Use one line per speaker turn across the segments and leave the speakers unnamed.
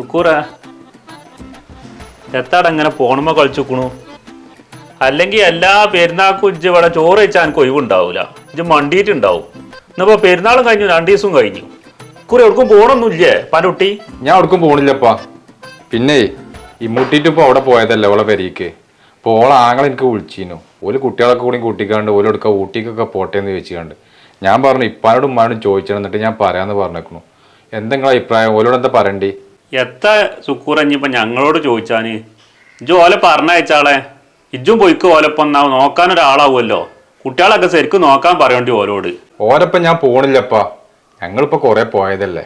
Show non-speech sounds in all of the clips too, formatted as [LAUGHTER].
സുക്കൂറ എത്താടെ ഇങ്ങനെ പോണമ കളിച്ചുക്കണു. അല്ലെങ്കിൽ എല്ലാ പെരുന്നാൾക്കും ഇജ്ജ് ഇവിടെ ചോറ് വെച്ചാൽ എനിക്ക് ഒഴിവുണ്ടാവൂല. ഇജ്ജ് മണ്ടിയിട്ടുണ്ടാവും ഇന്നിപ്പോ പെരുന്നാളും കഴിഞ്ഞു രണ്ടു ദിവസവും കഴിഞ്ഞു. കുറെ എവിടക്കും പോണൊന്നുമില്ലേ പനുട്ടി?
ഞാൻ എവിടക്കും പോണില്ലപ്പാ. പിന്നെ ഇമ്മൂട്ടിട്ട് ഇപ്പൊ അവിടെ പോയതല്ലേ ഓളെ പെരീക്ക്. അപ്പോൾ ഓളെ ആങ്ങളെ എനിക്ക് വിളിച്ചിരുന്നു ഓൽ കുട്ടികളൊക്കെ കൂടി കൂട്ടിക്കാണ്ട് ഓലെടുക്ക ഊട്ടിക്കൊക്കെ പോട്ടെ എന്ന് ചോദിച്ചുകൊണ്ട് ഞാൻ പറഞ്ഞു ഇപ്പാനോടും ഉമ്മാനോടും ചോദിച്ചു എന്നിട്ട് ഞാൻ പറയാന്ന് പറഞ്ഞേക്കണു. എന്തെങ്കിലും അഭിപ്രായം? ഓലോട് പറയണ്ടേ?
എത്ത സുക്കൂറ ഇനിയിപ്പോ ഞങ്ങളോട് ചോദിച്ചാന് ഇജ്ജു ഓലെ പറഞ്ഞയച്ചാളെ. ഇജ്ജും പോയിക്ക് ഓലപ്പം എന്നാ നോക്കാനൊരാളാവുമല്ലോ കുട്ടികളൊക്കെ ശരിക്കും നോക്കാൻ പറയണ്ടി ഓരോട്
ഓരപ്പം ഞാൻ പോണില്ലപ്പാ. ഞങ്ങളിപ്പോ കുറെ പോയതല്ലേ.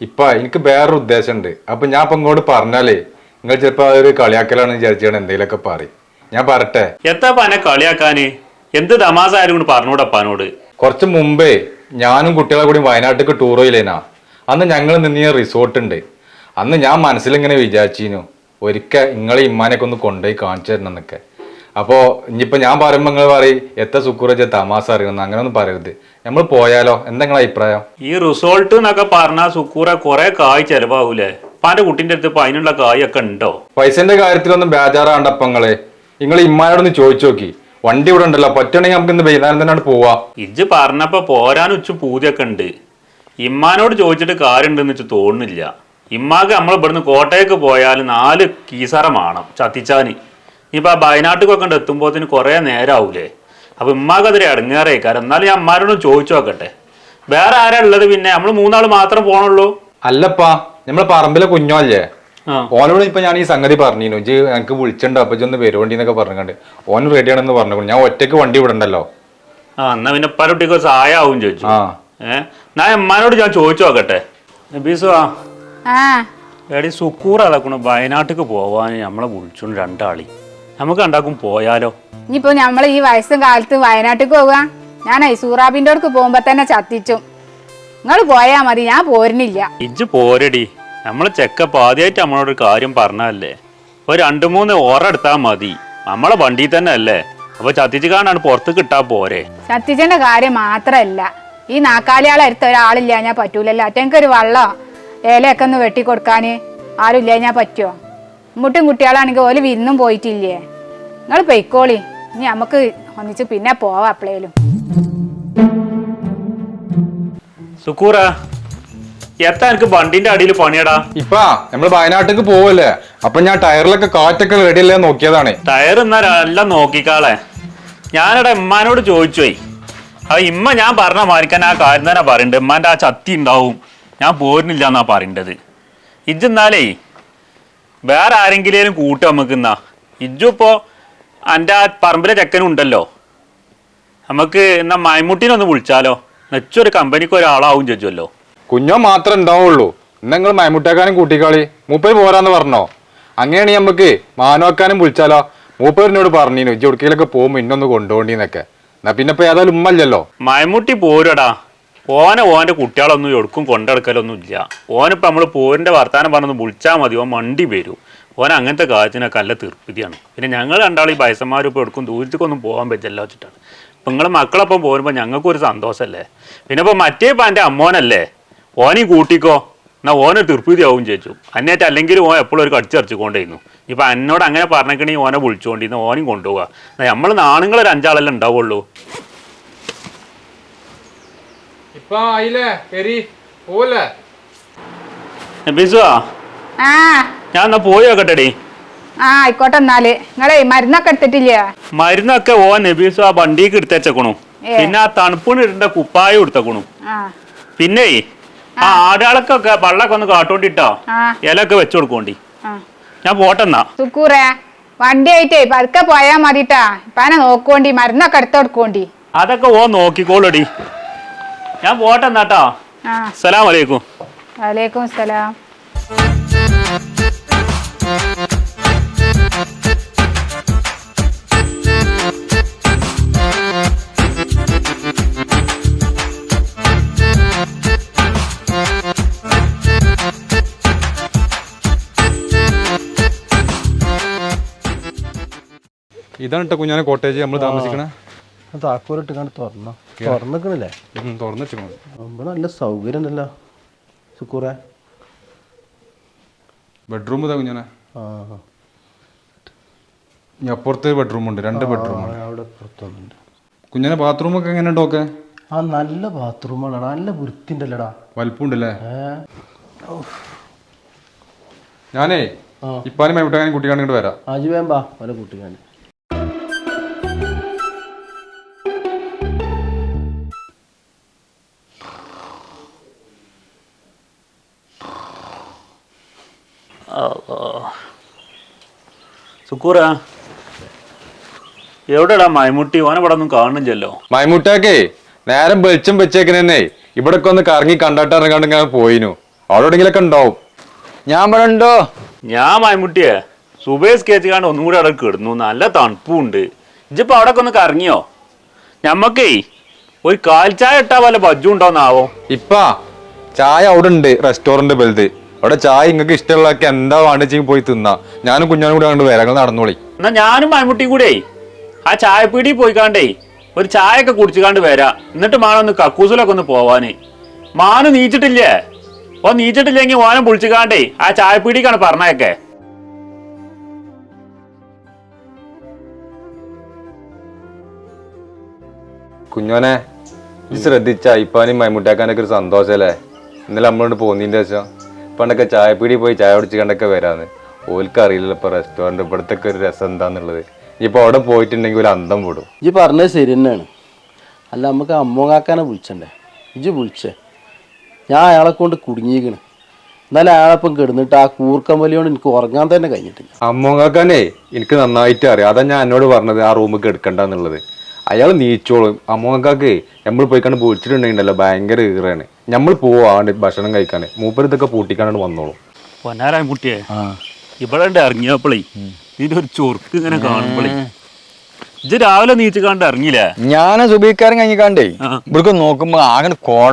ഇപ്പൊ എനിക്ക് വേറൊരു ഉദ്ദേശമുണ്ട് അപ്പൊ ഞാൻ ഇപ്പൊ ഇങ്ങോട്ട് പറഞ്ഞാലേ നിങ്ങൾ ചിലപ്പോ അതൊരു കളിയാക്കലാണെന്ന് വിചാരിച്ചാണ് എന്തെങ്കിലുമൊക്കെ പറയും. ഞാൻ പറട്ടെ.
എത്താ പനെ കളിയാക്കാന്? എന്ത് തമാസ ആരും കൊണ്ട് പറഞ്ഞൂടപ്പാനോട്
കുറച്ച് മുമ്പേ ഞാനും കുട്ടികളെ കൂടി വയനാട്ടിലേക്ക് ടൂർ പോയില്ലേനാ. അന്ന് ഞങ്ങൾ നിന്നിയ റിസോർട്ട് ഉണ്ട്. അന്ന് ഞാൻ മനസ്സിലിങ്ങനെ വിചാരിച്ചിരുന്നു ഒരിക്കൽ നിങ്ങളെ ഇമ്മാനൊക്കെ ഒന്ന് കൊണ്ടുപോയി കാണിച്ചു തരണം എന്നൊക്കെ അപ്പോൾ ഇനിയിപ്പോൾ ഞാൻ പറയുമ്പോൾ നിങ്ങൾ പറയും എത്ര സുക്കൂറച്ച തമാസ അറിയണം അങ്ങനെ ഒന്നും പറയരുത്. നമ്മൾ പോയാലോ? എന്താ നിങ്ങളെ അഭിപ്രായം?
ഈ റിസോൾട്ട് എന്നൊക്കെ പറഞ്ഞാൽ സുക്കൂറ കുറെ കായ് ചെലവാകൂലേ അപ്പാന്റെ കുട്ടിന്റെ അടുത്ത് ഇപ്പൊ അതിനുള്ള കായൊക്കെ ഉണ്ടോ
പൈസന്റെ കാര്യത്തിലൊന്നും ബേജാറാണ്ടപ്പങ്ങളെ നിങ്ങൾ ഇമ്മാനോടൊന്ന് ചോദിച്ചു നോക്കി. വണ്ടി ഇവിടെ ഉണ്ടല്ലോ പറ്റുകയാണെങ്കിൽ നമുക്ക് ഇന്ന് വൈകുന്നേരം തന്നെ അങ്ങട് പോവാ.
ഇജ്ജ് പറഞ്ഞപ്പോ പോരാൻ ഉച്ച പൂജയൊക്കെ ഉണ്ട് ഇമ്മാനോട് ചോദിച്ചിട്ട് കാര്യമുണ്ടെന്ന് വെച്ച് തോന്നുന്നില്ല. ഇമ്മാക്ക് നമ്മൾ ഇവിടുന്ന് കോട്ടയക്ക് പോയാൽ നാല് കീസറമാണ് ചത്തിച്ചാന് ഇപ്പൊ ആ വയനാട്ടിലൊക്കെ ഉണ്ട് എത്തുമ്പോഴത്തേന് കുറെ നേരാവൂലേ? അപ്പൊ ഇമ്മാക്ക് അതൊരു ഇടങ്ങേറേക്കാരം. എന്നാലും ഞാൻ അമ്മാരോടും ചോദിച്ചു നോക്കട്ടെ. വേറെ ആരാ ഉള്ളത് പിന്നെ? നമ്മൾ മൂന്നാൾ മാത്രം പോണുള്ളൂ.
അല്ലപ്പാ നമ്മളെ പറമ്പിലെ കുഞ്ഞോല്ലേ? ഓനോട് ഇപ്പൊ ഞാൻ ഈ സംഗതി പറഞ്ഞിരുന്നു. ഇജ്ജ് എനിക്ക് വിളിച്ചിട്ടുണ്ട് അപ്പൊ ഒന്ന് വരുവണ്ടി എന്നൊക്കെ പറഞ്ഞുകൊണ്ട് ഓൻ റെഡിയാണെന്ന് പറഞ്ഞു ഞാൻ ഒറ്റയ്ക്ക് വണ്ടി വിടണ്ടല്ലോ?
ആ എന്നാ പിന്നെ പല കുട്ടിക്ക് സഹായം ആവും ചോദിച്ചു. ഏഹ് ഞാൻ എമ്മാനോട് ഞാൻ ചോദിച്ചു നോക്കട്ടെ. നബീസു ആ
ആ.
എടി സുക്കൂർ അളക്കണ. വയനാട്ടിക്ക് പോവാൻ നമ്മളെ വിളിച്ചു രണ്ടാളി. നമുക്ക് രണ്ടാക്കും പോയാലോ?
ഇനിയിപ്പോ നമ്മളെ ഈ വയസ്സും കാലത്ത് വയനാട്ടിക്ക് പോവുക ഞാൻ സൂറാബിന്റെ അടുക്ക് പോകുമ്പോ തന്നെ ചത്തിച്ചു. നിങ്ങൾ പോയാ മതി ഞാൻ പോരുന്നില്ല.
ഇജ്ജ് പോരടി. നമ്മളെ ചെക്കപ്പ് ആദ്യമായിട്ട് നമ്മളോട് ഒരു കാര്യം പറഞ്ഞല്ലേ ഒരു രണ്ടു മൂന്ന് ഓറ എടുത്താ മതി. നമ്മളെ വണ്ടി തന്നെ അല്ലേ അപ്പൊ ചത്തിച്ച് കാണാണ് പുറത്ത് കിട്ടാ പോരെ.
ചത്തിച്ചന്റെ കാര്യം മാത്രല്ല. ഈ നാക്കാലിയാളെ അടുത്ത ഒരാളില്ല ഞാൻ പറ്റൂലല്ലോ. ഒരു വെള്ളം? ഏലയൊക്കെ ഒന്ന് വെട്ടിക്കൊടുക്കാൻ ആരും ഇല്ല ഞാൻ പറ്റുമോ മുട്ടും കുട്ടികളാണെങ്കിൽ ഓൽ വിരുന്നും പോയിട്ടില്ലേ? നിങ്ങൾ പൊയ്ക്കോളി. ഇനി നമുക്ക് ഒന്നിച്ച് പിന്നെ പോവാം അപ്പളേലും.
സുക്കൂറ എത്താ എനിക്ക് വണ്ടിന്റെ അടിയിൽ പണിയടാ.
ഇപ്പാ നമ്മൾ വയനാട്ടിലേക്ക് പോവല്ലേ? അപ്പൊ ഞാൻ ടയറിലൊക്കെ കാറ്റൊക്കെ റെഡിയല്ലേ നോക്കിയതാണ്.
ടയർ എന്നാലെല്ലാം നോക്കിക്കാളെ. ഞാനിവിടെ ഇമ്മാനോട് ചോദിച്ചുപോയി ആ ഇമ്മ ഞാൻ പറഞ്ഞ മാറിക്കാൻ ആ കാര്യം തന്നെ പറയുന്നുണ്ട് ഇമ്മാന്റെ ആ ചത്തി ഉണ്ടാവും. ഞാൻ പോരുന്നില്ല എന്നാ പറയേണ്ടത്. ഇജ്ജ് എന്നാലേ വേറെ ആരെങ്കിലും കൂട്ട് നമുക്ക് എന്നാ ഇജ്ജു ഇപ്പോ എന്റെ ആ പറമ്പിലെ ചെക്കനും ഉണ്ടല്ലോ. നമുക്ക് എന്നാ മൈമുട്ടിനെ ഒന്ന് വിളിച്ചാലോ. നെച്ചൊരു കമ്പനിക്ക് ഒരാളാവും ചോദിച്ചല്ലോ
കുഞ്ഞോ മാത്രമേ ഉണ്ടാവുള്ളൂ. ഇന്ന് നിങ്ങൾ മൈമുട്ടേക്കാനും കൂട്ടിക്കാളി. മൂപ്പര് പോരാന്ന് പറഞ്ഞോ? അങ്ങനെയാണെങ്കിൽ നമുക്ക് മാനോക്കാനും വിളിച്ചാലോ? മൂപ്പരിനോട് പറഞ്ഞിരുന്നു ഇജ്ജ് എവിടേക്കെങ്കിലൊക്കെ പോകുമ്പോൾ ഇന്നൊന്ന് കൊണ്ടുപോണ്ടിന്നൊക്കെ എന്നാ പിന്നെ ഇപ്പൊ ഏതായാലും ഉമ്മല്ലല്ലോ
മൈമുട്ടി പോരടാ. ഓനെ ഓന്റെ കുട്ടികളൊന്നും എടുക്കും കൊണ്ടെടുക്കലൊന്നും ഇല്ല. ഓനിപ്പോൾ നമ്മൾ പോരിന്റെ വർത്താനം പറഞ്ഞൊന്ന് വിളിച്ചാൽ മതി. ഓൻ മണ്ടി വരും. ഓൻ അങ്ങനത്തെ കാര്യത്തിനൊക്കെ നല്ല തീർപ്പിതിയാണ്. പിന്നെ ഞങ്ങൾ രണ്ടാളും ഈ വയസ്സന്മാരും ഇപ്പോൾ എടുക്കും ദൂരത്തേക്കൊന്നും പോകാൻ പറ്റില്ല വെച്ചിട്ടാണ്. ഇപ്പം നിങ്ങൾ മക്കളൊപ്പം പോരുമ്പോൾ ഞങ്ങൾക്കൊരു സന്തോഷമല്ലേ പിന്നെ ഇപ്പോൾ മറ്റേ ഇപ്പം എന്റെ അമ്മോനല്ലേ? ഓനെയും കൂട്ടിക്കോ. എന്നാൽ ഓനെ തീർപ്പിതി ആവും ചേച്ചു. അന്നേറ്റ് അല്ലെങ്കിൽ ഓൻ എപ്പോഴും ഒരു കടിച്ചറിച്ചുകൊണ്ടേയിരുന്നു ഇപ്പം എന്നോട് അങ്ങനെ പറഞ്ഞേക്കണേ ഓനെ വിളിച്ചുകൊണ്ടിരുന്നു ഓനെയും എന്നാൽ നമ്മൾ നാണുങ്ങളൊരു അഞ്ചാളല്ലേ ഉണ്ടാവുള്ളൂ?
ഇപ്പൊ ആയില്ലേ? പെരി പോവല്ലേ?
ആ?
ഞാൻ എന്നാ പോയി നോക്കട്ടെടി.
ആ ആയിക്കോട്ടെ എന്നാൽ. നിങ്ങളെ മരുന്നൊക്കെ എടുത്തിട്ടില്ലേ?
മരുന്നൊക്കെ ഓ നബീസു ആ വണ്ടിക്ക് എടുത്തേച്ചക്കണു
ഏ.
പിന്നെ ആ തണുപ്പിന് ഇടേണ്ട കുപ്പായം എടുത്തേക്കണു.
ആ.
പിന്നെ ആ. ആടുകളൊക്കെ വള്ളൊക്കെ ഒന്ന് കാട്ടോണ്ടിട്ടോ?
ആ.
ഇലൊക്കെ വെച്ചു കൊടുക്കോണ്ടി.
ആ.
ഞാൻ പോട്ടെന്നാ
സുക്കൂറേ വണ്ടി ആയിട്ടേ പതുക്കെ പോയാ മതിട്ടാ. ഇപ്പാനെ നോക്കോണ്ടി മരുന്നൊക്കെ എടുത്ത് കൊടുക്കോണ്ടി.
അതൊക്കെ ഓ നോക്കിക്കോളടി. ഞാൻ പോട്ടെ
എന്നാട്ടോ
സലാം വലൈക്കും
വലൈക്കും സലാം.
ഇതാണ് കേട്ടോ കുഞ്ഞാനെ കോട്ടേജ് നമ്മൾ താമസിക്കണേ.
താക്കോലിട്ട് കണ്ട് തുറന്നോ? തുറന്നിക്കണില്ലേ?
തുറന്നു
വെച്ചിട്ടുണ്ട് നല്ല സൗകര്യം ഉണ്ടല്ലോ സുക്കൂറെ.
ബെഡ്റൂം ഇതാ കുഞ്ഞാനെ.
ആ.
ഇനി അപ്പുറത്ത് ബെഡ്റൂം ഉണ്ട് രണ്ട് ബെഡ്റൂം
ആ, അവിടെ പുറത്തൊന്നുണ്ട്
കുഞ്ഞാനെ ബാത്റൂം ഒക്കെ എങ്ങനെ ഉണ്ടോക്കെ
ആ നല്ല ബാത്റൂമാണടാ നല്ല വൃത്തിണ്ടല്ലടാ
വലിപ്പമുണ്ടല്ലേ
ഏ.
ഞാനേ
ആ.
ഇപ്പാനും മൈമുട്ടാനും കുട്ടിക്കാണ് ഇങ്ങോട്ട് വരാം.
ആജി വേമ്പാ പല കൂട്ടുകാരൻ.
സുക്കൂറ. എവിടെടാ മൈമുട്ടി? ഓനെ ഇവിടെ ഒന്നും കാണുന്നില്ലല്ലോ.
മൈമുട്ടാക്കേ നേരം വെളിച്ചം വെച്ചേക്കനെ ഇവിടൊക്കെ ഒന്ന് കറങ്ങി കണ്ടാട്ടിറങ്ങാണ്ട് ഇങ്ങനെ പോയിനു. അവിടെ എവിടെങ്കിലൊക്കെ ഉണ്ടാവും.
ഞാൻ ഇവിടെ ഉണ്ടോ?
ഞാൻ മൈമുട്ടിയെ. സുബേസ് കേച്ചുകാണ്ട് ഒന്നും കൂടി അവിടെ കിടന്നു. നല്ല തണുപ്പുണ്ട്. ഇജിപ്പോ അവിടെ ഒക്കെ ഒന്ന് കറങ്ങിയോ? ഞമ്മക്കേ ഒരു കാൽ ചായ ഇട്ടാ വല്ല ബജ്ജും ഉണ്ടോന്നാവോ
ഇപ്പാ ചായ അവിടെ ഉണ്ട് റെസ്റ്റോറന്റ് വലുത്. അവിടെ ചായ നിങ്ങൾക്ക് ഇഷ്ടമുള്ളതൊക്കെ എന്താ വേണ്ടെങ്കിൽ പോയി തിന്നാ? ഞാനും കുഞ്ഞാനും കൂടെ കണ്ട് വരങ്ങൾ നടന്നോളി.
എന്നാ ഞാനും മമ്മൂട്ടിയും കൂടെ. ആ ചായപ്പീടി പോയിക്കാണ്ടേ ഒരു ചായ ഒക്കെ കുടിച്ചുകാണ്ട് വരാ. എന്നിട്ട് മാനൊന്ന് കക്കൂസിലൊക്കെ ഒന്ന് പോവാന്. മാന് നീച്ചിട്ടില്ലേ? ഓ നീച്ചിട്ടില്ലെങ്കിൽ ഓനെ പൊളിച്ചുകാണ്ടേ ആ ചായപ്പീടിക്കാണ് പറഞ്ഞേക്കെ
കുഞ്ഞോനെ ശ്രദ്ധിച്ച ഇപ്പാനും മൈമുട്ടാക്കാനൊക്കെ ഒരു സന്തോഷല്ലേ? ഇന്നലെ നമ്മളോട് പോന്നിന്റെ ശേഷം. പണ്ടൊക്കെ ചായപ്പീടി പോയി ചായ കുടിച്ച് കണ്ടൊക്കെ വരാന്ന്. ഓൽക്ക് അറിയില്ല ഇപ്പൊ റെസ്റ്റോറന്റ് ഇവിടത്തെ ഒരു രസം എന്താന്നുള്ളത്. ഇപ്പൊ അവിടെ പോയിട്ടുണ്ടെങ്കിൽ ഒരു അന്തം വിടും.
ഇജ്ജ് പറഞ്ഞത് ശരി തന്നെയാണ് അല്ല നമുക്ക് അമ്മോങ്ങാക്കാനെ വിളിച്ചണ്ടേ? ഇജ്ജ് വിളിച്ചേ. ഞാൻ അയാളെ കൊണ്ട് കുടുങ്ങിയിരിക്കണ്. എന്നാലും അയാളെപ്പം കിടന്നിട്ട് ആ കൂർക്കമ്പലിയോട് എനിക്ക് ഉറങ്ങാൻ തന്നെ കഴിഞ്ഞിട്ടില്ല.
അമ്മോങ്ങാക്കാനേ എനിക്ക് നന്നായിട്ട് അറിയാം. അതാ ഞാൻ എന്നോട് പറഞ്ഞത് ആ റൂമിൽ എടുക്കണ്ടെന്നുള്ളത്. അയാൾ നീച്ചോളും. അമ്മക്കാക്ക് നമ്മൾ പോയി കണ്ട് വിളിച്ചിട്ടുണ്ടെങ്കിലല്ലോ ഭയങ്കര ഈറാണ്. നമ്മൾ പോവാണ്ട് ഭക്ഷണം കഴിക്കാൻ മൂപ്പര് ഇതൊക്കെ പൂട്ടിക്കാണ്ട് വന്നോളും.
പൊന്നാരായ കുട്ടിയെ? ഇവിടെ ഇറങ്ങിയപ്പോളേ. ഇതിന്റെ ഒരു ചൊർക്ക് ഇങ്ങനെ കാണുമ്പോളേ. ഇത് രാവിലെ നീച്ച് കണ്ട് ഇറങ്ങിയില്ലേ?
ഞാൻ സുബീക്കാരൻ കഴിഞ്ഞ
കണ്ടേ
ഇവിടെ നോക്കുമ്പോ ആകെ കോട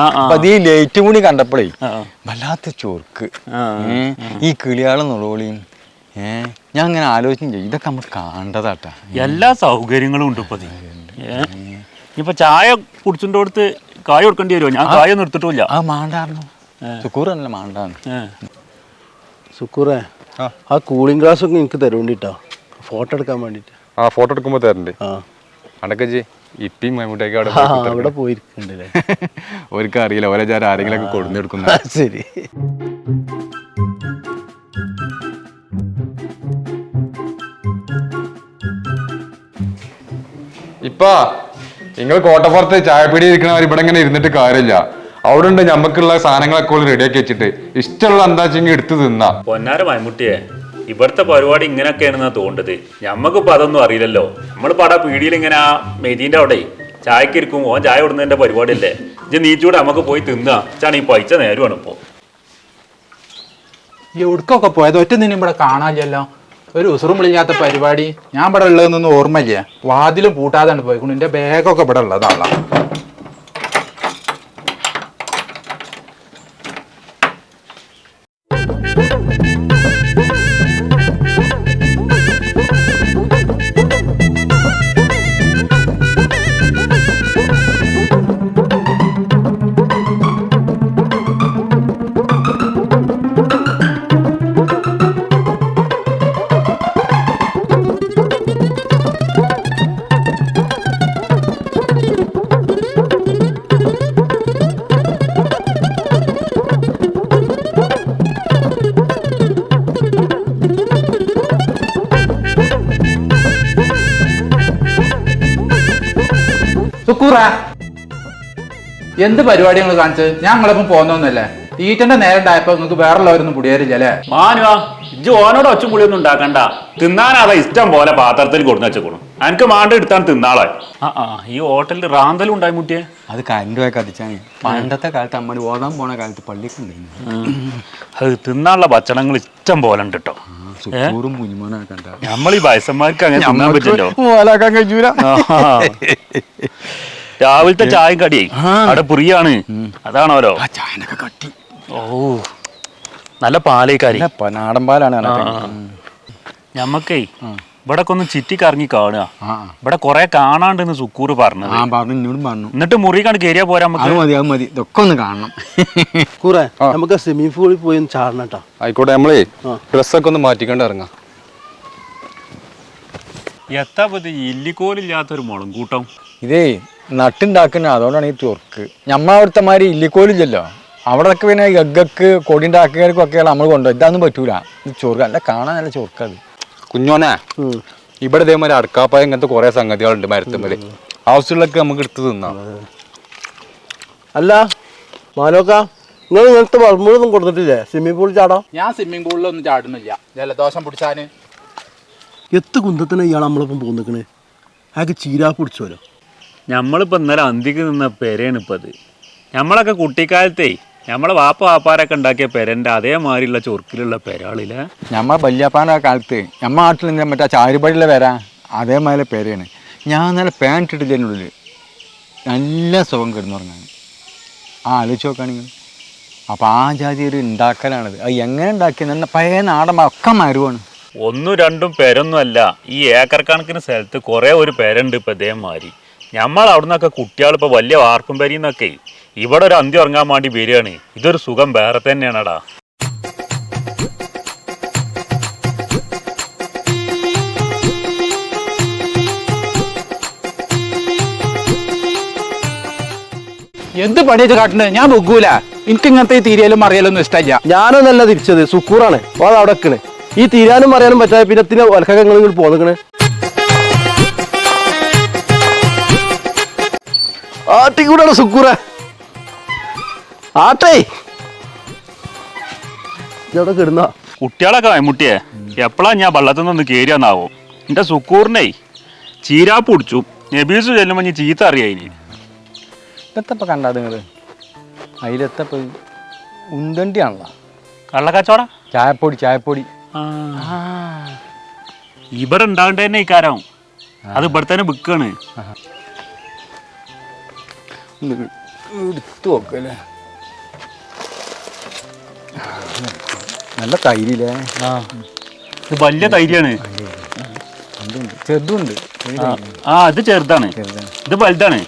ആ.
അപ്പൊ അത് ഈ ലൈറ്റ് കൂടി കണ്ടപ്പോഴേ. വല്ലാത്ത ചൊർക്ക് ഈ കിളിയാളും നുളോളിയും ഏ? ഞാൻ അങ്ങനെ ആലോചിക്കും ചെയ്യും. ഇതൊക്കെ നമ്മൾ കാണേണ്ടതാട്ടാ.
എല്ലാ സൗകര്യങ്ങളും ഉണ്ട് ഇപ്പൊ ഇപ്പൊ ചായ കുടിച്ചിട്ട് കൊടുത്ത് കായ കൊടുക്കേണ്ടി വരുമോ? ഞാൻ കായ നിർത്തിട്ടില്ല
ആ മാണ്ടായിരുന്നു. സുക്കൂറല്ല മാണ്ടാണ്
സുക്കൂറേ ആ. കൂളിംഗ് ഗ്ലാസ് ഒക്കെ എനിക്ക് തരുവേണ്ടിട്ടോ ഫോട്ടോ എടുക്കാൻ വേണ്ടിട്ട്.
ആ ഫോട്ടോ എടുക്കുമ്പോ തരണ്ട്. അടക്കജി ഇപ്പിയും മമ്മൂട്ടിയൊക്കെ അവിടെ
അവിടെ പോയിരിക്കണ്ടല്ലേ? [LAUGHS]
അവർക്ക് അറിയില്ല ഓരോ ചാരം ആരെങ്കിലും ഒക്കെ കൊടുന്നെടുക്കുന്ന
ശരി.
ഇപ്പാ നിങ്ങൾ കോട്ടപ്പുറത്ത് ചായപ്പീടി ഇരിക്കണവർ ഇവിടെ ഇങ്ങനെ ഇരുന്നിട്ട് കാര്യമില്ല. അവിടെ ഉണ്ട് ഞമ്മക്കുള്ള സാധനങ്ങളൊക്കെ റെഡിയാക്കി വെച്ചിട്ട്. ഇഷ്ടമുള്ള എന്താ വെച്ചെങ്കിൽ എടുത്ത് തിന്നാ.
പൊന്നാര മൈമുട്ടിയെ ഇവിടുത്തെ പരിപാടി ഇങ്ങനെയൊക്കെയാണെന്നാ തോണ്ടത് ഞമ്മക്കിപ്പോ അതൊന്നും അറിയില്ലല്ലോ. നമ്മളിപ്പോ അവിടെ പീടിയിൽ ഇങ്ങനെ ആ മെതിന്റെ അവിടെ ചായക്ക് ഇരിക്കും ഓൻ ചായ കൊടുന്നതിന്റെ പരിപാടിയല്ലേ? ഇനി നീച്ചൂടെ നമുക്ക് പോയി തിന്നാ. ചാണ് ഈ പൈസ നേരമാണ് ഇപ്പോ.
എവിടക്കൊക്കെ പോയത് ഒറ്റ നിന്നും ഇവിടെ കാണാനില്ലല്ലോ. ഒരു ഉസറും വിളിക്കാത്ത പരിപാടി. ഞാൻ ഇവിടെ ഉള്ളതെന്നൊന്നും ഓർമ്മയില്ല. വാതിലും പൂട്ടാതെ പോയിക്കൊണ്ട് എന്റെ ബാഗൊക്കെ ഇവിടെ ഉള്ളതാളാ സുക്കൂറ എന്ത് പരിപാടി നിങ്ങൾ കാണിച്ചത്? ഞാൻ നിങ്ങളിപ്പം പോന്നൊന്നല്ലേ തീറ്റന്റെ നേരം ഉണ്ടായപ്പോ നിങ്ങൾക്ക് വേറുള്ളവരൊന്നും പുടിയാറില്ല അല്ലേ?
മാനുവാ ഇജ്ജ് ഓനോട് ഒച്ചും പുളിയൊന്നും ഉണ്ടാക്കണ്ട. തിന്നാനാതാ ഇഷ്ടം പോലെ പാത്രത്തിൽ കൊടുന്ന് വെച്ചേക്കണം. എനിക്ക് മാണ്ട എടുത്താൻ തിന്നാളെ. ആ ആ ഈ ഹോട്ടലിൽ റാന്തലും ഉണ്ടായി മുട്ടിയെ.
അത് കരണ്ട് പോയി കത്തിച്ചാൽ പണ്ടത്തെ കാലത്ത് അമ്മ ഓടാൻ പോണ കാലത്ത് പള്ളിക്ക് ഉണ്ടായിരുന്നു
അത് തിന്നാനുള്ള ഭക്ഷണങ്ങൾ ഇഷ്ടം പോലെ ഉണ്ട് കേട്ടോ
സുക്കൂറും കുഞ്ഞുമോനാക്കണ്ട
നമ്മൾ ഈ വയസ്സന്മാർക്ക് അങ്ങനെ തിന്നാൻ പറ്റില്ലോ
കഴിയൂല.
രാവിലത്തെ ചായ കടി അവിടെ പുറിയാണ്. അതാണോലോ
ആ ചായനൊക്കെ കട്ടി.
ഓ നല്ല പാലേക്കാരി.
നാടൻ പാലാണ്
ഞമ്മക്കേ ഇവിടെ ഒന്ന് ചിറ്റി കറങ്ങി
കാണുക
ഇവിടെ കൊറേ കാണാണ്ടെന്ന് സുക്കൂർ പറഞ്ഞത്.
പറഞ്ഞു എന്നോടും പറഞ്ഞു.
എന്നിട്ട് മുറി കണ്ട് കയറിയാ പോരാ നമുക്ക്?
മതി അത് മതി. ഇതൊക്കെ ഒന്ന് കാണണം.
കൂറേ നമുക്ക് സ്വിമ്മിംഗ് പൂളിൽ പോയി ഒന്ന് ചാടണം കേട്ടോ
ആയിക്കോട്ടെ നമ്മളേ ഡ്രസ്സൊക്കെ ഒന്ന് മാറ്റിക്കൊണ്ട് ഇറങ്ങാം.
എത്താ പറ്റി ഇല്ലിക്കോലില്ലാത്തൊരു മുളം കൂട്ടം
ഇതേ നട്ടുണ്ടാക്കുന്ന അതുകൊണ്ടാണ് ഈ ചൊർക്ക് നമ്മളവിടുത്തെ മാതിരി ഇല്ലിക്കോലില്ലല്ലോ. അവിടെയൊക്കെ പിന്നെ ഗഗ്ഗക്ക് കൊടി ഉണ്ടാക്കുകൾക്കൊക്കെയാണ് നമ്മൾ കൊണ്ടുപോയി. ഇതൊന്നും പറ്റൂല. ഇത് ചൊർക്ക് നല്ല കാണാൻ നല്ല ചൊർക്കത്
കുഞ്ഞോനെ ഇവിടെ ഇതേമാതിരി അടക്കാപ്പായ ഇങ്ങനത്തെ കുറെ സംഗതികളുണ്ട് മരത്തുമ്മൽ ആവശ്യമുള്ളൊക്കെ നമുക്ക് എടുത്ത് തിന്നാം.
അല്ല മാനോക്ക നിങ്ങൾ ഇങ്ങനത്തെ വളമുഴൊന്നും കൊടുത്തിട്ടില്ലേ? സ്വിമ്മിംഗ് പൂളിൽ ചാടാം?
ഞാൻ സ്വിമ്മിംഗ് പൂളിലൊന്നും ചാടുന്നില്ല. ജലദോഷം പിടിച്ചാന്.
എത്ത് കുന്തത്തിന് ഇയാൾ നമ്മളിപ്പം പോന്നിക്കണ്? അയാൾക്ക് ചീരാ പിടിച്ചോലോ
നമ്മളിപ്പോൾ ഇന്നലെ അന്തിക്ക് നിന്ന പെരയാണ് ഇപ്പം അത് നമ്മളൊക്കെ കുട്ടിക്കാലത്തേ നമ്മളെ വാപ്പ വാപ്പാരൊക്കെ ഉണ്ടാക്കിയ പെരന്റെ അതേമാതിരിയുള്ള ചൊർക്കിലുള്ള പെരാളില്ല
ഞമ്മ വല്യപ്പാന്റെ കാലത്ത് ഞമ്മ നാട്ടിൽ നിന്ന് മറ്റേ ചാരുപടിയിലെ വരാ അതേമാതിരി പേരാണ് ഞാൻ നല്ല പാന്റ് ഇട്ടില്ല ഉള്ളിൽ നല്ല സുഖം കിടന്നുറങ്ങാൻ ആ ആലോചിച്ച് നോക്കുകയാണെങ്കിൽ അപ്പോൾ ആ ജാതി ഒരു ഉണ്ടാക്കലാണിത് അത് എങ്ങനെ ഉണ്ടാക്കിയെന്ന് പഴയ നാടൻ ഒക്കെ മരുവാണ്.
ഒന്നും രണ്ടും പെരൊന്നും അല്ല. ഈ ഏക്കർ കണക്കിന് സ്ഥലത്ത് കുറേ ഒരു പെരുണ്ട് ഇപ്പം ഇതേമാതിരി. നമ്മൾ അവിടെ നിന്നൊക്കെ കുട്ടികൾ ഇപ്പോൾ വലിയ വാർപ്പും പെരിന്നൊക്കെ ഇവിടെ ഒരു അന്ത്യം ഉറങ്ങാൻ വേണ്ടി വരികയാണ്. ഇതൊരു സുഖം വേറെ തന്നെയാണടാ.
എന്ത് പണിയൊക്കെ കാട്ടുന്നത് ഞാൻ വെക്കൂല എനിക്ക് ഇങ്ങനത്തെ ഈ തീരയിലും അറിയാലൊന്നും ഇഷ്ടമില്ല.
ഞാനൊന്നല്ല തിരിച്ചത്. സുക്കൂറാണ്. ഓ അത് അവിടെ നിൽക്കണ് ഈ തീരാനും അറിയാനും പറ്റാതെ പിന്നെ പിന്നെ ഒലക്കങ്ങൾ ഇങ്ങോട്ട് പോന്നിക്കണ്. ആട്ടിക്കൂടാണ് സുക്കൂറ. ആട്ടേ ഇതവിടെ കിടന്ന.
കുട്ടികളൊക്കെ മുട്ടിയെ. എപ്പോഴാ ഞാൻ വള്ളത്തിൽ നിന്ന് കയറിയാന്നാവോ എന്റെ സുക്കൂറിനെ ചീരാപ്പ് പൊടിച്ചു നബീസ് ചെല്ലുമ്പോൾ ഞാൻ ചീത്ത അറിയായി
ഇതെത്തപ്പോൾ കണ്ടാ നിങ്ങൾ അതിലെത്തപ്പോൾ ഉന്തണ്ടിയാണല്ലോ.
കള്ളക്കച്ചവട?
ചായപ്പൊടി ചായപ്പൊടി.
ഇവിടെ ഉണ്ടാകേണ്ട തന്നെ ഇക്കാരം അത് ഇവിടെ തന്നെ വിൽക്കാണ്
ഒന്ന് എടുത്തു നോക്കല്ലേ നല്ല തൈരില്ലേ?
ഇത് വലിയ തൈരിയാണ്
ചെറുതുണ്ട്.
ആ, ഇത് ചെറുതാണ്. ഇത് വലുതാണ്.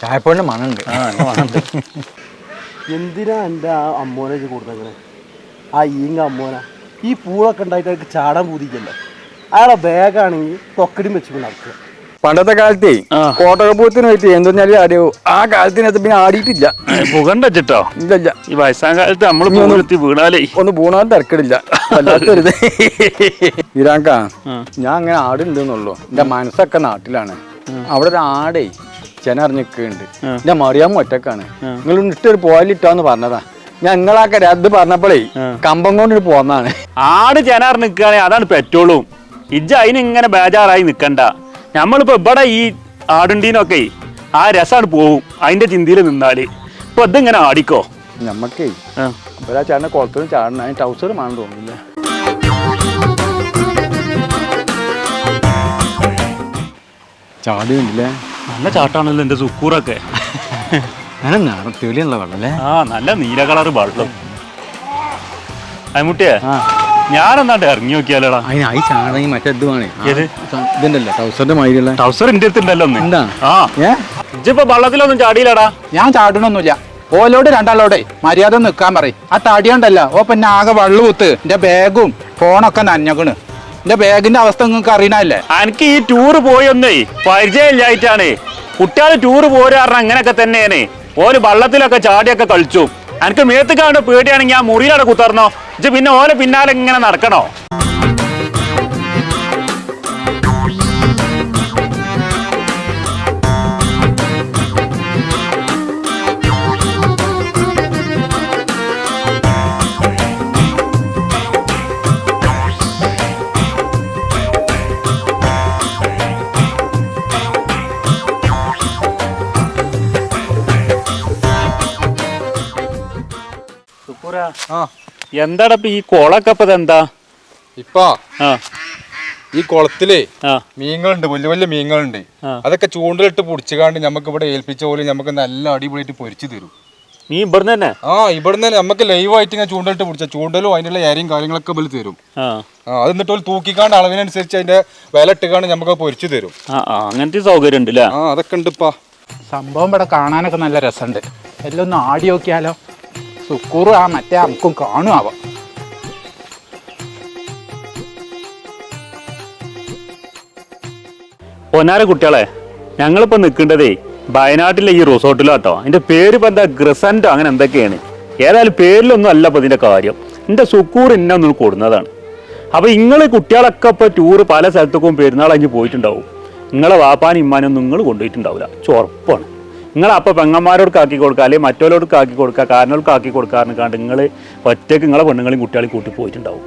ചായപ്പോഴിന് മണുണ്ട് [LAUGHS]
എന്തിനാ എന്റെ ആ അമ്മോനെ കൊടുത്തേക്കണേ ആ ഈങ്ങ അമ്മോന. ഈ പൂളൊക്കെ ഉണ്ടായിട്ട് അവർക്ക് ചാടാൻ പൂതിക്കല്ലോ? അയാളെ ബാഗാണെങ്കിൽ തൊക്കടിയും വെച്ചിട്ട് നടക്കുക.
പണ്ടത്തെ കാലത്തെ കോട്ടകപ്പൂത്തിന് പറ്റി എന്തെന്നാലും അറിയോ ആ കാലത്തിനകത്ത് പിന്നെ ആടിയിട്ടില്ല.
പുകണ്ടോ
ഇല്ല ഇല്ല
ഈ വയസ്സാം കാലത്ത് നമ്മൾ വീണാലേ.
ഒന്ന് പൂണാൻ തിരക്കിടില്ല. വല്ലാത്തൊരിത്. ഇരാങ്ക ഞാൻ അങ്ങനെ ആടുണ്ടെന്നുള്ളൂ എന്റെ മനസ്സൊക്കെ നാട്ടിലാണ്. അവിടെ ഒരു ആടേ ചെനറിഞ്ഞിക്കുന്നുണ്ട് എന്റെ മറിയാമ്മ ഒറ്റക്കാണ്. നിങ്ങൾ ഇട്ടൊരു പോയാലിട്ടാന്ന് പറഞ്ഞതാ. ഞാൻ നിങ്ങളാക്ക അത് പറഞ്ഞപ്പോഴേ കമ്പം കൊണ്ട് പോന്നാണ്.
ആട് ചെനറിഞ്ഞിക്കുകയാണെങ്കിൽ അതാണ് പെറ്റോളും ഇജ്ജ അതിനിങ്ങനെ ബേജാറായി നിൽക്കണ്ട. നമ്മളിപ്പോ ഇവിടെ ഈ ആടുണ്ടീനൊക്കെ ആ രസമാണ് പോവും അതിന്റെ ചിന്തയിൽ നിന്നാൽ. ഇപ്പൊ ഇതിങ്ങനെ ആടിക്കോ?
നമ്മക്കേ
ആ.
ഒരാ ചേട്ടനെ കുളത്തിലും ചാടണം അതിന് ടൗസർ വേണം തോന്നുന്നില്ല. ചാടിയുണ്ടല്ലേ?
നല്ല ചാട്ടാണല്ലോ എന്റെ സുക്കൂറൊക്കെ.
തെളിയുള്ള വെള്ളം അല്ലേ
ആ നല്ല നീല കളർ വെള്ളം അമുട്ടിയാ
ആ.
ഞാനെന്നാണ്ട് ഇറങ്ങി നോക്കിയാലോടാ.
അതിന് ഈ മറ്റേത് വേണേ
ഏത്?
ഇതുണ്ടല്ലോ ടൗസറിന്റെ മാതിരിയുള്ള.
ടൗസർ എന്റെ അടുത്തുണ്ടല്ലോ ഒന്ന്.
എന്താ?
ആ.
ഏ?
ഇജ്ജിപ്പോ വള്ളത്തിലൊന്നും ചാടിയില്ലടാ.
ഞാൻ ചാടണൊന്നുമില്ല. ഓലോട് രണ്ടാളോടെ മര്യാദ നിക്കാൻ പറയും. ആ തടിയുണ്ടല്ലോ ഓ പിന്നെ ആകെ വള്ളു കുത്ത്. എന്റെ ബാഗും ഫോണൊക്കെ നനഞ്ഞക്കണ്. എന്റെ ബാഗിന്റെ അവസ്ഥ നിങ്ങൾക്ക് അറിയണല്ലേ
എനിക്ക് ഈ ടൂറ് പോയൊന്നേ പരിചയമില്ലായിട്ടാണ്. കുട്ടികൾ ടൂറ് പോരാറിന് അങ്ങനെയൊക്കെ തന്നെയാണ്. ഓര് വള്ളത്തിലൊക്കെ ചാടിയൊക്കെ കളിച്ചു. എനിക്ക് മേത്തുക്കാണ്ട് പേടിയാണെങ്കിൽ ആ മുറിയിലവിടെ കുത്തർന്നോ. ഇത് പിന്നെ ഓലെ പിന്നാലെ ഇങ്ങനെ നടക്കണോ? എന്താടാ ഈ കുളൊക്കെ ഇപ്പൊ എന്താ
ഇപ്പാ
ആ.
ഈ കുളത്തിലേ മീനുകളുണ്ട് വലിയ വലിയ മീനുകളുണ്ട് അതൊക്കെ ചൂണ്ടലിട്ട് പൊടിച്ചുകാണ്ട് നമുക്ക് ഇവിടെ ഏൽപ്പിച്ച പോലെ നമുക്ക് നല്ല അടിപൊളിയായിട്ട് പൊരിച്ചു തരും.
നീ ഇവിടുന്ന് തന്നെ?
ആ ഇവിടുന്ന് തന്നെ നമുക്ക് ലൈവായിട്ട് ഇങ്ങനെ ചൂണ്ടലിട്ട് പിടിച്ച ചൂണ്ടലും അതിനുള്ള ഏരിയും കാര്യങ്ങളൊക്കെ ബിൽ തരും. അത് എന്നിട്ട് ഒരു തൂക്കിക്കാണ്ട് അളവിനനുസരിച്ച് അതിന്റെ വില ഇട്ടുകാണ്ട് നമുക്ക് പൊരിച്ചു തരും.
അങ്ങനത്തെ സൗകര്യം ഉണ്ട്
അതൊക്കെ ഉണ്ട് ഇപ്പൊ.
സംഭവം ഇവിടെ കാണാനൊക്കെ നല്ല രസമുണ്ട്. എല്ലാം ഒന്ന് ആടി നോക്കിയാലോ സുക്കൂറും ആ മറ്റേ അമുക്കും കാണുമാവാം
ഒന്നാര കുട്ടികളെ ഞങ്ങളിപ്പോ നിൽക്കേണ്ടതേ വയനാട്ടിലെ ഈ റിസോർട്ടിലോ കേട്ടോ എന്റെ പേര് ഇപ്പൊ എന്താ ഗ്രസന്റോ അങ്ങനെ എന്തൊക്കെയാണ്? ഏതായാലും പേരിലൊന്നും അല്ല ഇപ്പൊ ഇതിന്റെ കാര്യം. എന്റെ സുക്കൂർ എന്നെ ഒന്ന് കൊടുന്നതാണ്. അപ്പൊ ഇങ്ങൾ കുട്ടികളൊക്കെ ഇപ്പൊ ടൂറ് പല സ്ഥലത്തേക്കും പെരുന്നാൾ കഴിഞ്ഞ് പോയിട്ടുണ്ടാവും. നിങ്ങളെ വാപ്പാനും ഇമ്മാനൊന്നും നിങ്ങൾ കൊണ്ടുപോയിട്ടുണ്ടാവില്ല ചുറപ്പാണ് നിങ്ങൾ അപ്പൊ പെങ്ങന്മാരോട് കാക്കി കൊടുക്കുക അല്ലെങ്കിൽ മറ്റോരോട് ആക്കി കൊടുക്കുക കാരണവർക്ക് ആക്കി കൊടുക്കാറിന് കണ്ട് നിങ്ങൾ ഒറ്റയ്ക്ക് നിങ്ങളെ പെണ്ണുങ്ങളെയും കുട്ടികളെയും കൂട്ടി പോയിട്ടുണ്ടാവും.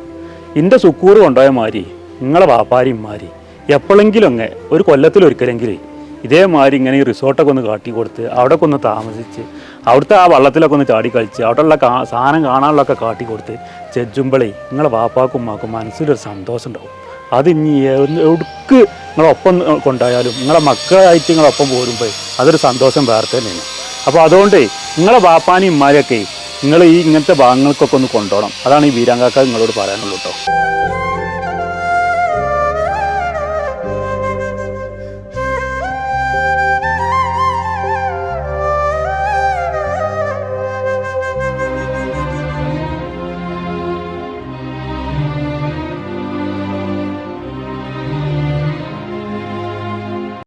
ഇന്റെ സുക്കൂറ് കൊണ്ടുപോയ മാതിരി നിങ്ങളെ വാപ്പാരും ഇമ്മാരി എപ്പോഴെങ്കിലും അങ്ങ് ഒരു കൊല്ലത്തിലൊരിക്കലെങ്കിലും ഇതേമാതിരി ഇങ്ങനെ ഈ റിസോർട്ടൊക്കെ ഒന്ന് കാട്ടി കൊടുത്ത് അവിടെയൊക്കെ ഒന്ന് താമസിച്ച് അവിടുത്തെ ആ വള്ളത്തിലൊക്കെ ഒന്ന് ചാടി കളിച്ച് അവിടെയുള്ള കാ സാധനം കാണാനുള്ളതൊക്കെ കാട്ടി കൊടുത്ത് ചെജ്ജുമ്പളേ നിങ്ങളെ വാപ്പാക്കും ഉമ്മാക്കും മനസ്സിലൊരു സന്തോഷം ഉണ്ടാവും അത് ഇനി എവിടേക്ക് നിങ്ങളൊപ്പം കൊണ്ടായാലും നിങ്ങളെ മക്കളായിട്ട് നിങ്ങളൊപ്പം പോരുമ്പോൾ അതൊരു സന്തോഷം വേറെ തന്നെയാണ്. അപ്പോൾ അതുകൊണ്ട് നിങ്ങളെ വാപ്പാനും ഇമ്മാരെയൊക്കെ നിങ്ങൾ ഈ ഇങ്ങനത്തെ ഭാഗങ്ങൾക്കൊക്കെ ഒന്ന് കൊണ്ടുപോകണം. അതാണ് ഈ വീരാങ്കാക്ക നിങ്ങളോട് പറയാനുള്ളൂ കേട്ടോ